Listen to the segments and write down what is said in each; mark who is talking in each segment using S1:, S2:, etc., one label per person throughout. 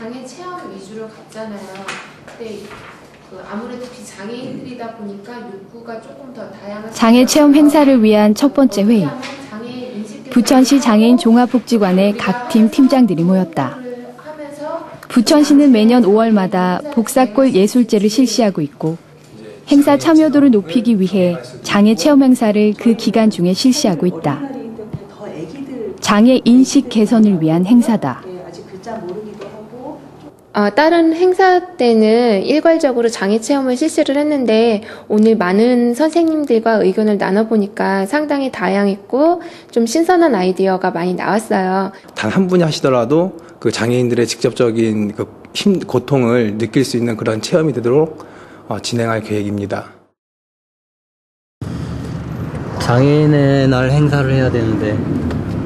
S1: 장애 체험 위주로 갔잖아요. 근데 그 아무래도 비장애인들이다 보니까 욕구가 조금 더 다양한
S2: 장애 체험 행사를 위한 첫 번째 회의. 부천시 장애인 종합복지관의 각 팀 팀장들이 모였다. 부천시는 매년 5월마다 복사골 예술제를 실시하고 있고 행사 참여도를 높이기 위해 장애 체험 행사를 그 기간 중에 실시하고 있다. 장애 인식 개선을 위한 행사다.
S1: 아, 다른 행사 때는 일괄적으로 장애 체험을 실시를 했는데 오늘 많은 선생님들과 의견을 나눠보니까 상당히 다양했고 좀 신선한 아이디어가 많이 나왔어요.
S3: 단 한 분이 하시더라도 그 장애인들의 직접적인 그 힘, 고통을 느낄 수 있는 그런 체험이 되도록 어, 진행할 계획입니다.
S4: 장애인의 날 행사를 해야 되는데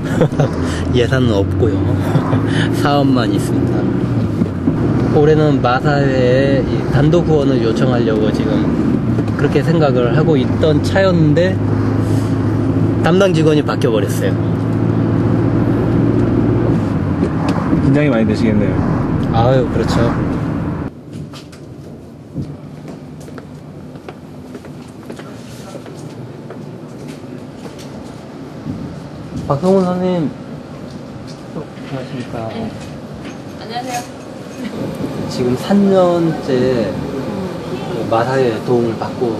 S4: 예산은 없고요. 사업만 있습니다. 올해는 마사회에 이 단독 후원을 요청하려고 지금 그렇게 생각을 하고 있던 차였는데 담당 직원이 바뀌어 버렸어요.
S5: 긴장이 많이 되시겠네요.
S4: 아유 그렇죠. 박성훈 선생님 어, 안녕하십니까.
S6: 안녕하세요.
S4: 지금 3년째 그 마사의 도움을 받고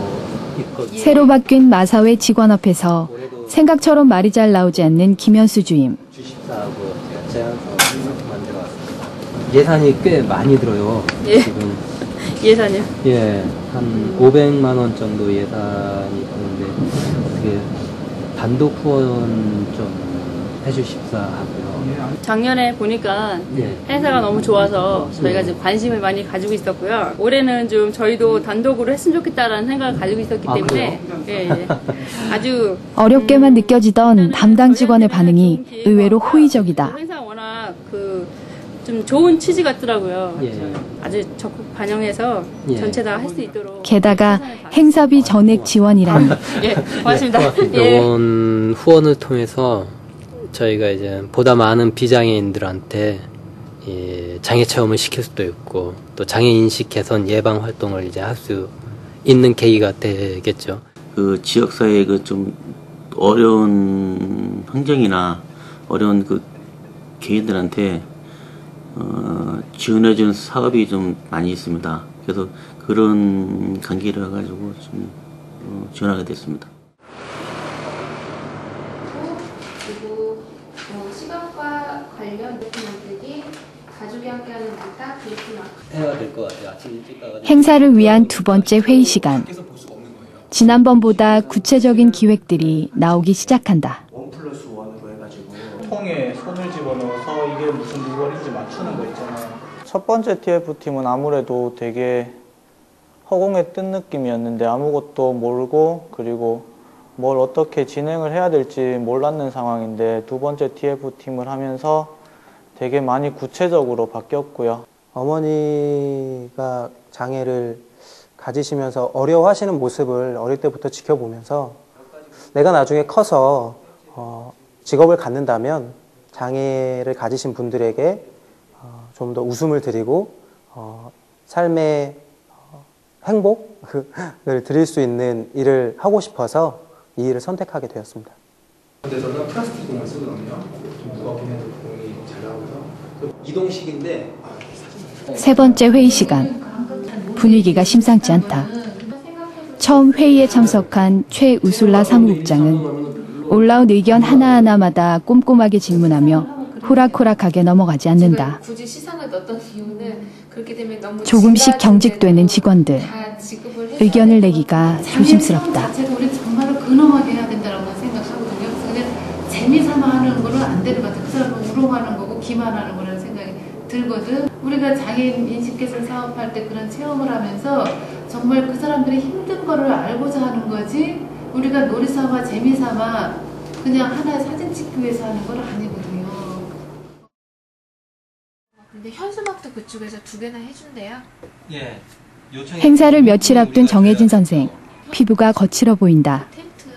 S4: 있거든요.
S2: 새로 바뀐 마사회 직원 앞에서 생각처럼 말이 잘 나오지 않는 김현수 주임.
S4: 주식사하고 제가 제안서 만들어 왔습니다. 예산이 꽤 많이 들어요.
S6: 예.
S4: 지금
S6: 예산이요?
S4: 예, 한 500만 원 정도 예산이 드는데 어떻게 단독 후원 좀 해주십사 하고요.
S6: 작년에 보니까
S4: 예.
S6: 행사가 너무 좋아서 저희가 지금 관심을 많이 가지고 있었고요. 올해는 좀 저희도 단독으로 했으면 좋겠다라는 생각을 가지고 있었기
S4: 아,
S6: 때문에 예, 예. 아주
S2: 어렵게만 느껴지던 담당 직원의 반응이 의외로 호의적이다.
S6: 행사 워낙 그 좀 좋은 취지 같더라고요.
S4: 예.
S6: 아주 적극 반영해서
S4: 예.
S6: 전체 다 할 수 있도록
S2: 게다가 행사비 전액 지원이라니.
S6: 예, 고맙습니다.
S4: 예. 후원을 통해서 저희가 이제 보다 많은 비장애인들한테 이 장애 체험을 시킬 수도 있고 또 장애 인식 개선 예방 활동을 이제 할 수 있는 계기가 되겠죠.
S7: 그 지역 사회의 그 좀 어려운 환경이나 어려운 그 개인들한테 어, 지원해주는 사업이 좀 많이 있습니다. 그래서 그런 관계를 가지고 좀 어, 지원하게 됐습니다.
S1: 그리고 어, 시각과 관련 노트 만들기, 가족이 함께하는 낙타, 그리고 막
S4: 해야 될 것 같아요. 아침 일찍 가가지고.
S2: 행사를 위한 두 번째 회의 시간. 지난번보다 구체적인 기획들이 나오기 시작한다.
S8: 원 플러스 원으로 해가지고 통에 손을 집어넣어서 이게 무슨 물건인지 맞추는 거 있잖아요. 첫 번째 TF팀은 아무래도 되게 허공에 뜬 느낌이었는데 아무것도 모르고 그리고 뭘 어떻게 진행을 해야 될지 몰랐는 상황인데 두 번째 TF팀을 하면서 되게 많이 구체적으로 바뀌었고요.
S9: 어머니가 장애를 가지시면서 어려워하시는 모습을 어릴 때부터 지켜보면서 내가 나중에 커서 어, 직업을 갖는다면 장애를 가지신 분들에게 어, 좀더 웃음을 드리고 어, 삶의 어, 행복을 드릴 수 있는 일을 하고 싶어서 이 일을 선택하게 되었습니다.
S3: 데서는 플라스틱 공을 쓰거든요. 좀 무겁긴 해도 공이 잘 나오고요. 그 이동식인데
S2: 세 번째 회의 시간. 분위기가 심상치 않다. 처음 회의에 참석한 최우술라 사무국장은 올라온 의견 하나하나마다 꼼꼼하게 질문하며 호락호락하게 넘어가지 않는다. 조금씩 경직되는 직원들. 의견을 내기가 조심스럽다.
S10: 재미삼아 하는 거는 안 되는 것 같아요. 그 사람은 우롱하는 거고 기만하는 거라는 들거든. 우리가 장애인 인식 개선 사업할 때 그런 체험을 하면서 정말 그 사람들이 힘든 거를 알고자 하는 거지 우리가 놀이 삼아 재미 삼아 그냥 하나의 사진 찍기 위해서 하는 건 아니거든요.
S1: 근데 현수막도 그쪽에서 두 개나 해준대요.
S4: 예.
S2: 행사를 며칠 앞둔 정혜진 선생. 피부가 거칠어 보인다.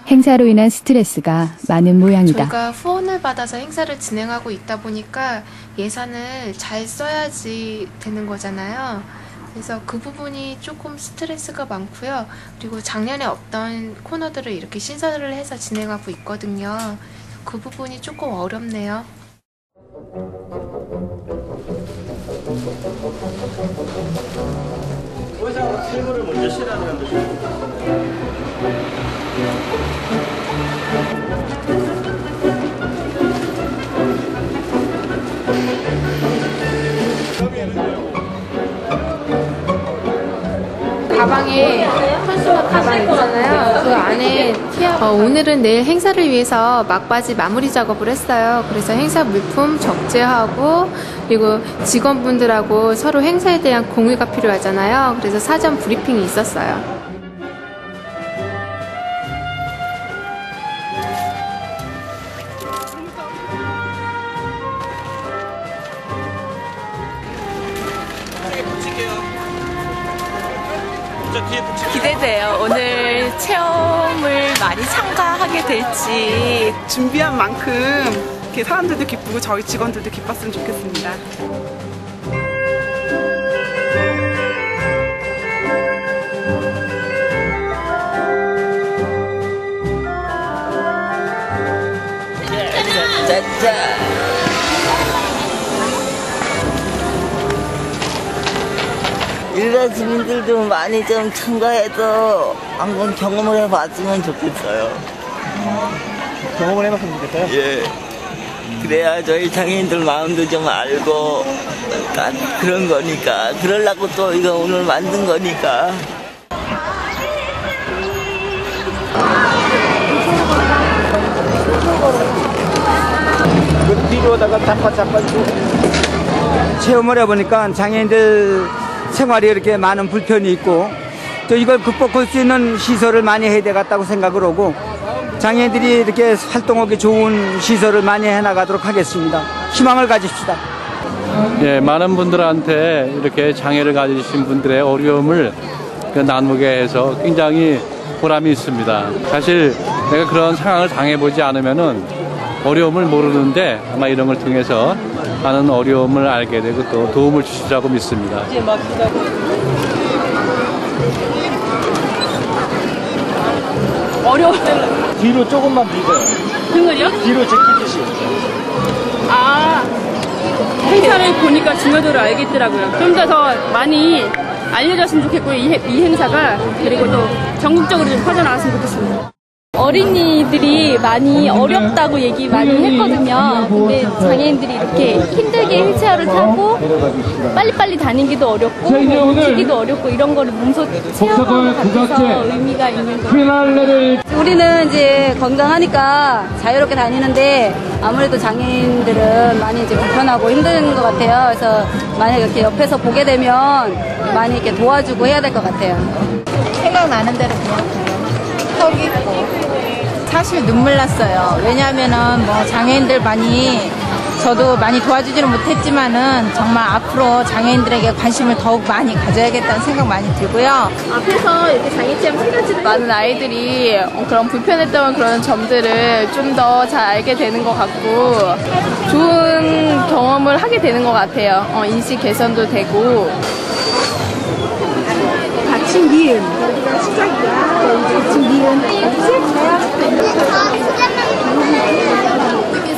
S2: 행사로 인한 스트레스가 많은 모양이다.
S1: 저희가 후원을 받아서 행사를 진행하고 있다 보니까 예산을 잘 써야지 되는 거잖아요. 그래서 그 부분이 조금 스트레스가 많고요. 그리고 작년에 없던 코너들을 이렇게 신설을 해서 진행하고 있거든요. 그 부분이 조금 어렵네요.
S7: 실물을 먼저 실하는
S1: 가방에 현수막 가방 있잖아요. 그 안에 어, 오늘은 내일 행사를 위해서 막바지 마무리 작업을 했어요. 그래서 행사 물품 적재하고 그리고 직원분들하고 서로 행사에 대한 공유가 필요하잖아요. 그래서 사전 브리핑이 있었어요.
S11: 기대돼요. 오늘 체험을 많이 참가하게 될지 준비한 만큼 이렇게 사람들도 기쁘고 저희 직원들도 기뻤으면 좋겠습니다.
S12: 일반 시민들도 많이 좀 참가해서 한번 경험을 해봤으면 좋겠어요.
S5: 경험을 해봤으면 좋겠어요?
S12: 예. 그래야 저희 장애인들 마음도 좀 알고 딱 그런 거니까 그러려고 또 이거 오늘 만든 거니까
S13: 그 뒤로다가 잡아 잡아주고 체험을 해보니까 장애인들 생활이 이렇게 많은 불편이 있고 또 이걸 극복할 수 있는 시설을 많이 해야 되겠다고 생각을 하고 장애인들이 이렇게 활동하기 좋은 시설을 많이 해나가도록 하겠습니다. 희망을 가집시다.
S14: 예, 많은 분들한테 이렇게 장애를 가지신 분들의 어려움을 그 나누게 해서 굉장히 보람이 있습니다. 사실 내가 그런 상황을 당해보지 않으면은 어려움을 모르는데 아마 이런 걸 통해서 많은 어려움을 알게 되고 또 도움을 주시라고 믿습니다.
S6: 어려워.
S5: 뒤로 조금만 미세요.
S6: 등을요?
S5: 뒤로 제끼듯이.
S6: 아, 행사를 보니까 중요도를 알겠더라고요. 좀 더 더 많이 알려졌으면 좋겠고, 이, 해- 이 행사가. 그리고 또 전국적으로 좀 퍼져나갔으면 좋겠습니다.
S15: 어린이들이 많이 어렵다고 얘기 많이 했거든요. 근데 장애인들이 이렇게 힘들게 휠체어를 타고 빨리빨리 다니기도 어렵고 뭐 움직이기도 어렵고 이런 거를 몸소 체험하는 것 같아서 의미가 있는 것 같아요.
S16: 우리는 이제 건강하니까 자유롭게 다니는데 아무래도 장애인들은 많이 이제 불편하고 힘든 것 같아요. 그래서 만약 이렇게 옆에서 보게 되면 많이 이렇게 도와주고 해야 될 것 같아요.
S17: 생각나는 대로 그냥 턱 있고 사실 눈물 났어요. 왜냐하면은 뭐 장애인들 많이 저도 많이 도와주지는 못했지만은 정말 앞으로 장애인들에게 관심을 더욱 많이 가져야겠다는 생각 많이 들고요.
S15: 앞에서 이렇게 장애 체험 해가지고
S18: 많은 아이들이 그런 불편했던 그런 점들을 좀 더 잘 알게 되는 것 같고 좋은 경험을 하게 되는 것 같아요. 어, 인식 개선도 되고
S19: 니은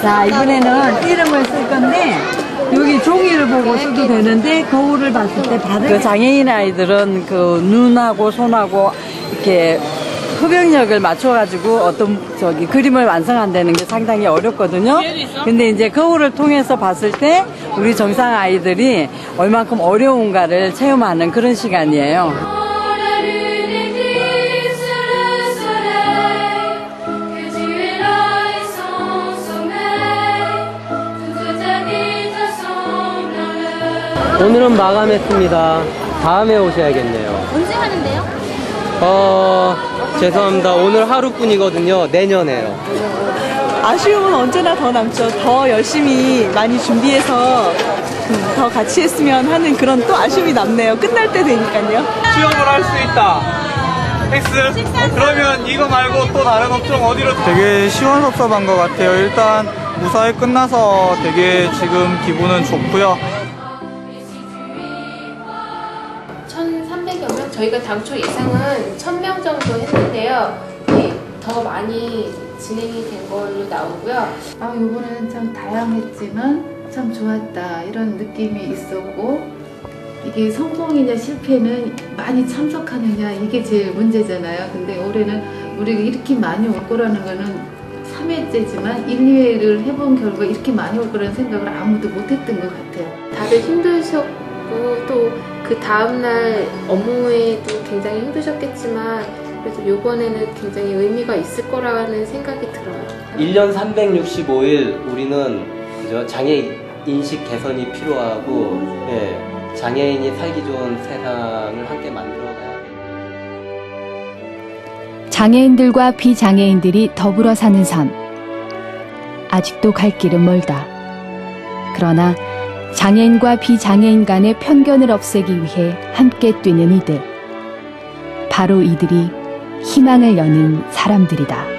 S20: 자, 이번에는 이름을 쓸 건데, 여기 종이를 보고 써도 되는데, 거울을 봤을 때 바르게.
S21: 그 장애인 아이들은 그 눈하고 손하고 이렇게 흡연력을 맞춰가지고 어떤 저기 그림을 완성한다는 게 상당히 어렵거든요. 근데 이제 거울을 통해서 봤을 때 우리 정상 아이들이 얼만큼 어려운가를 체험하는 그런 시간이에요.
S4: 오늘은 마감했습니다. 다음에 오셔야겠네요.
S15: 언제 하는데요?
S4: 어, 죄송합니다. 오늘 하루뿐이거든요. 내년에요.
S11: 아쉬움은 언제나 더 남죠. 더 열심히 많이 준비해서 음, 더 같이 했으면 하는 그런 또 아쉬움이 남네요. 끝날 때 되니까요.
S5: 수영을 할 수 있다.
S8: X? 그러면 이거 말고 또 다른 업종 어디로? 되게 시원섭섭한 것 같아요. 일단 무사히 끝나서 되게 지금 기분은 좋고요.
S1: 저희가 당초 예상은 1,000명 정도 했는데요. 네, 더 많이 진행이 된 걸로 나오고요.
S10: 아, 이번에는 참 다양했지만 참 좋았다. 이런 느낌이 있었고, 이게 성공이냐 실패는 많이 참석하느냐 이게 제일 문제잖아요. 근데 올해는 우리가 이렇게 많이 올 거라는 거는 3회째지만 1, 2회를 해본 결과 이렇게 많이 올 거라는 생각을 아무도 못 했던 것 같아요.
S1: 다들 힘드셨 고 또 그 다음날 업무에도 굉장히 힘드셨겠지만 그래도 이번에는 굉장히 의미가 있을 거라는 생각이 들어요.
S4: 1년 365일 우리는 그죠? 장애 인식 개선이 필요하고 예, 장애인이 살기 좋은 세상을 함께 만들어가야
S2: 장애인들과 비장애인들이 더불어 사는 삶. 아직도 갈 길은 멀다. 그러나 장애인과 비장애인 간의 편견을 없애기 위해 함께 뛰는 이들. 바로 이들이 희망을 여는 사람들이다.